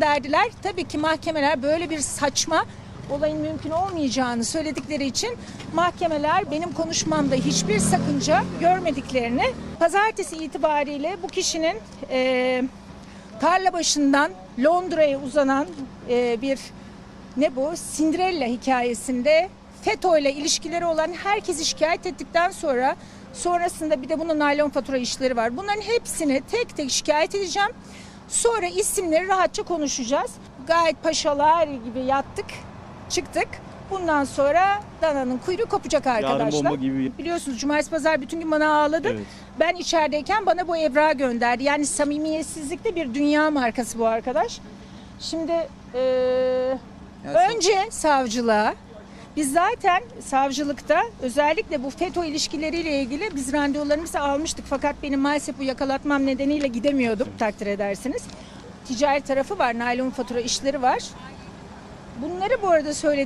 derdiler. Tabii ki mahkemeler böyle bir saçma olayın mümkün olmayacağını söyledikleri için mahkemeler benim konuşmamda hiçbir sakınca görmediklerini pazartesi itibariyle bu kişinin e, tarla başından Londra'ya uzanan e, bir ne bu Cinderella hikayesinde FETÖ ile ilişkileri olan herkesi şikayet ettikten sonra sonrasında bir de bunun naylon fatura işleri var. Bunların hepsini tek tek şikayet edeceğim. Sonra isimleri rahatça konuşacağız. Gayet paşalar gibi yattık, çıktık. Bundan sonra dananın kuyruğu kopacak arkadaşlar. bomba gibi. Biliyorsunuz cumartesi pazar bütün gün bana ağladı. Evet. Ben içerideyken bana bu evrağı gönderdi. Yani samimiyetsizlikte bir dünya markası bu arkadaş. Şimdi eee, önce savcılığa biz zaten savcılıkta özellikle bu FETÖ ilişkileriyle ilgili biz randevularımızı almıştık. Fakat benim maalesef bu yakalatmam nedeniyle gidemiyordum takdir edersiniz. Ticari tarafı var, naylon fatura işleri var. Bunları bu arada söyledim.